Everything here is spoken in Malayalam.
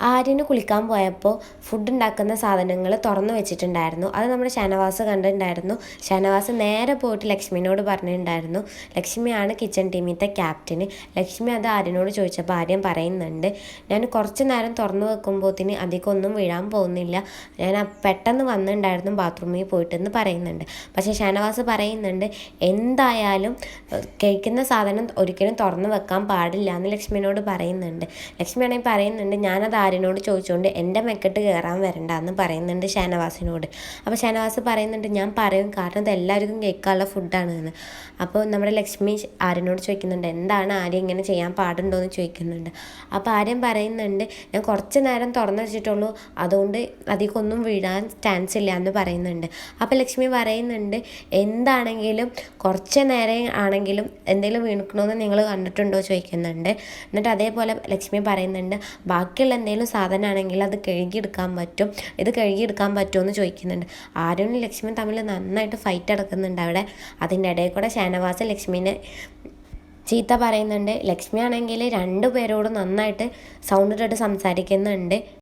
ആര്യന് കുളിക്കാൻ പോയപ്പോൾ ഫുഡ് ഉണ്ടാക്കുന്ന സാധനങ്ങൾ തുറന്നു വെച്ചിട്ടുണ്ടായിരുന്നു. അത് നമ്മുടെ ഷനവാസ് കണ്ടിട്ടുണ്ടായിരുന്നു. ഷനവാസ് നേരെ പോയിട്ട് ലക്ഷ്മിനോട് പറഞ്ഞിട്ടുണ്ടായിരുന്നു. ലക്ഷ്മിയാണ് കിച്ചൺ ടീമിന്റെ ക്യാപ്റ്റന് ലക്ഷ്മി അത് ആര്യനോട് ചോദിച്ചപ്പോൾ ആര്യൻ പറയുന്നുണ്ട്. ഞാൻ കുറച്ച് നേരം തുറന്നു വെക്കുമ്പോഴത്തേന് അധികം ഒന്നും വീഴാൻ പോകുന്നില്ല. ഞാൻ പെട്ടെന്ന് വന്നിട്ടുണ്ടായിരുന്നു ബാത്റൂമിൽ പോയിട്ടെന്ന് പറയുന്നുണ്ട്. പക്ഷേ ഷനവാസ് പറയുന്നുണ്ട് എന്തായാലും കഴിക്കുന്ന സാധനം ഒരിക്കലും തുറന്നു വെക്കാൻ പാടില്ല എന്ന് ലക്ഷ്മിനോട് പറയുന്നുണ്ട്. ലക്ഷ്മിയാണെങ്കിൽ പറയുന്നുണ്ട് ഞാനത് ആര്യനോട് ചോദിച്ചുകൊണ്ട് എന്റെ മെക്കെട്ട് കയറാൻ വരണ്ട എന്ന് പറയുന്നുണ്ട് ഷാനവാസിനോട്. അപ്പോൾ ഷാനവാസ് പറയുന്നുണ്ട് ഞാൻ പറയും കാരണം ഇത് എല്ലാവർക്കും കേൾക്കാനുള്ള ഫുഡാണ് എന്ന് അപ്പോൾ നമ്മുടെ ലക്ഷ്മി ആര്യനോട് ചോദിക്കുന്നുണ്ട് എന്താണ് ആര്യ ഇങ്ങനെ ചെയ്യാൻ പാടുണ്ടോ എന്ന് ചോദിക്കുന്നുണ്ട്. അപ്പോൾ ആര്യൻ പറയുന്നുണ്ട് ഞാൻ കുറച്ച് നേരം തുറന്നു വെച്ചിട്ടുള്ളൂ അതുകൊണ്ട് അധികമൊന്നും വീഴാൻ ചാൻസ് ഇല്ല എന്ന് പറയുന്നുണ്ട്. അപ്പോൾ ലക്ഷ്മി പറയുന്നുണ്ട് എന്താണെങ്കിലും കുറച്ച് നേരം ആണെങ്കിലും എന്തെങ്കിലും വീണുക്കണമെന്ന് നിങ്ങൾ കണ്ടിട്ടുണ്ടോ? ചോദിക്കുന്നുണ്ട്. എന്നിട്ട് അതേപോലെ ലക്ഷ്മി പറയുന്നുണ്ട് ബാക്കിയുള്ള എന്തെങ്കിലും സാധനമാണെങ്കിൽ അത് കഴുകിയെടുക്കാൻ പറ്റും. ഇത് കഴുകിയെടുക്കാൻ പറ്റുമോ എന്ന് ചോദിക്കുന്നുണ്ട്. ആരും ലക്ഷ്മി തമ്മിൽ നന്നായിട്ട് ഫൈറ്റ് നടക്കുന്നുണ്ട് അവിടെ. അതിന്റെ ഇടയിൽ കൂടെ ഷാനവാസ് ലക്ഷ്മിനെ ചീത്ത പറയുന്നുണ്ട്. ലക്ഷ്മി ആണെങ്കിൽ രണ്ടു പേരോടും നന്നായിട്ട് സൗണ്ട് ഇട്ടിട്ട് സംസാരിക്കുന്നുണ്ട്.